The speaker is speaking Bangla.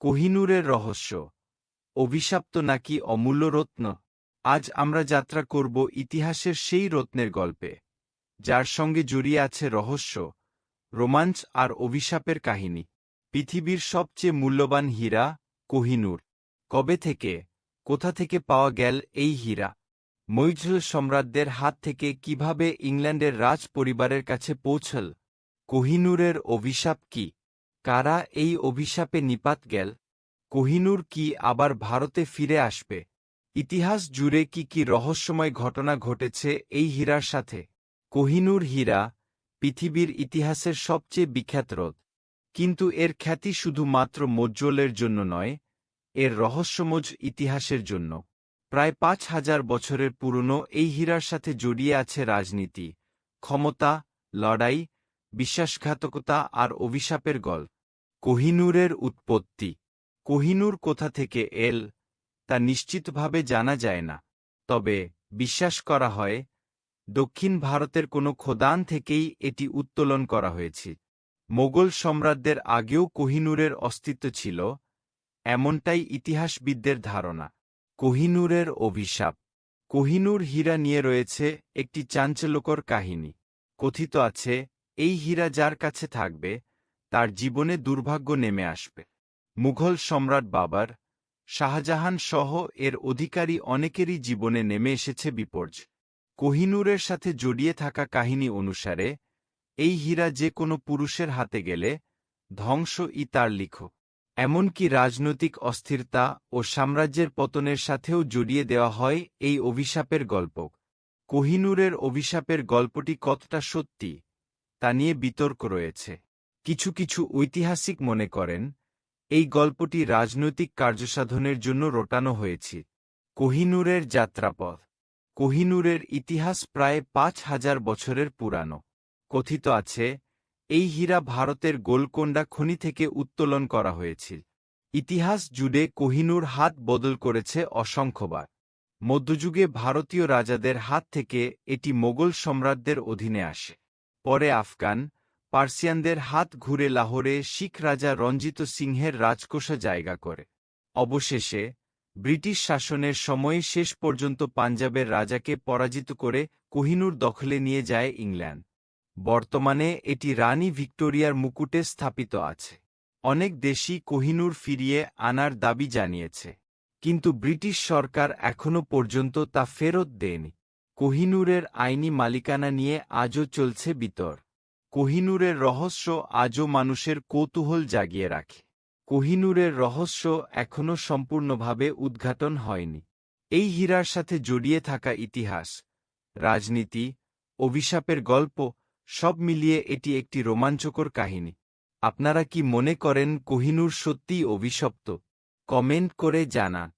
কোহিনূরের রহস্য। অভিশাপ্ত নাকি অমূল্য রত্ন। আজ আমরা যাত্রা করব ইতিহাসের সেই রত্নের গল্পে, যার সঙ্গে জড়িয়ে আছে রহস্য, রোমাঞ্চ আর অভিশাপের কাহিনী। পৃথিবীর সবচেয়ে মূল্যবান হীরা কোহিনূর। কবে থেকে, কোথা থেকে পাওয়া গেল এই হীরা? মৈঝল সম্রাটদের হাত থেকে কীভাবে ইংল্যান্ডের রাজ পরিবারের কাছে পৌঁছল? কোহিনূরের অভিশাপ কি? কারা এই অভিশাপে নিপাত গেল? কোহিনূর কি আবার ভারতে ফিরে আসবে? ইতিহাস জুড়ে কি কি রহস্যময় ঘটনা ঘটেছে এই হীরার সাথে? কোহিনূর হীরা পৃথিবীর ইতিহাসের সবচেয়ে বিখ্যাত রোদ কিন্তু এর খ্যাতি শুধুমাত্র মজ্জলের জন্য নয়, এর রহস্যমজ ইতিহাসের জন্য। প্রায় পাঁচ হাজার বছরের পুরনো এই হীরার সাথে জড়িয়ে আছে রাজনীতি, ক্ষমতা, লড়াই বিশ্বাসঘাতকতা আর অভিশাপের গল। কোহিনূরের উৎপত্তি। কোহিনূর কোথা থেকে এল, তা নিশ্চিতভাবে জানা যায় না। তবে বিশ্বাস করা হয়, দক্ষিণ ভারতের কোনো খোদান থেকেই এটি উত্তোলন করা হয়েছে। মোগল সম্রাটদের আগেও কোহিনূরের অস্তিত্ব ছিল, এমনটাই ইতিহাসবিদদের ধারণা। কোহিনূরের অভিশাপ। কোহিনূর হীরা নিয়ে রয়েছে একটি চাঞ্চল্যকর কাহিনী। কথিত আছে এই হীরা যার কাছে থাকবে, তার জীবনে দুর্ভাগ্য নেমে আসবে। মুঘল সম্রাট বাবার, শাহজাহান সহ এর অধিকারী অনেকেরই জীবনে নেমে এসেছে বিপর্য কোহিনূরের সাথে জড়িয়ে থাকা কাহিনী অনুসারে, এই হীরা যে কোনো পুরুষের হাতে গেলে, ধ্বংস ই তার লিখ এমনকি রাজনৈতিক অস্থিরতা ও সাম্রাজ্যের পতনের সাথেও জড়িয়ে দেওয়া হয় এই অভিশাপের গল্প। কোহিনূরের অভিশাপের গল্পটি কতটা সত্যি তা নিয়ে বিতর্ক রয়েছে। কিছু কিছু ঐতিহাসিক মনে করেন, এই গল্পটি রাজনৈতিক কার্যসাধনের জন্য রটানো হয়েছে। কোহিনূরের যাত্রাপথ। কোহিনূরের ইতিহাস প্রায় পাঁচ হাজার বছরের পুরানো। কথিত আছে, এই হীরা ভারতের গোলকোন্ডা খনি থেকে উত্তোলন করা হয়েছিল ইতিহাস জুড়ে কোহিনূর হাত বদল করেছে অসংখ্যবার। মধ্যযুগে ভারতীয় রাজাদের হাত থেকে এটি মোগল সম্রাটদের অধীনে আসে। পরে আফগান, পার্সিয়ানদের হাত ঘুরে লাহোরে শিখ রাজা রঞ্জিত সিংহের রাজকোষা জায়গা করে। অবশেষে, ব্রিটিশ শাসনের সময়ে শেষ পর্যন্ত পাঞ্জাবের রাজাকে পরাজিত করে কোহিনূর দখলে নিয়ে যায় ইংল্যান্ড। বর্তমানে এটি রানী ভিক্টোরিয়ার মুকুটে স্থাপিত আছে। অনেক দেশই কোহিনূর ফিরিয়ে আনার দাবি জানিয়েছে। কিন্তু ব্রিটিশ সরকার এখনও পর্যন্ত তা ফেরত দেয়নি। কোহিনূরের আইনি মালিকানা নিয়ে আজও চলছে বিতর। কোহিনূরের রহস্য আজও মানুষের কৌতূহল জাগিয়ে রাখে। কোহিনূরের রহস্য এখনও সম্পূর্ণভাবে উদ্ঘাটন হয়নি। এই হীরার সাথে জড়িয়ে থাকা ইতিহাস, রাজনীতি, অভিশাপের গল্প সব মিলিয়ে এটি একটি রোমাঞ্চকর কাহিনী। আপনারা কি মনে করেন কোহিনূর সত্যিই অভিশপ্ত? কমেন্ট করে জানান।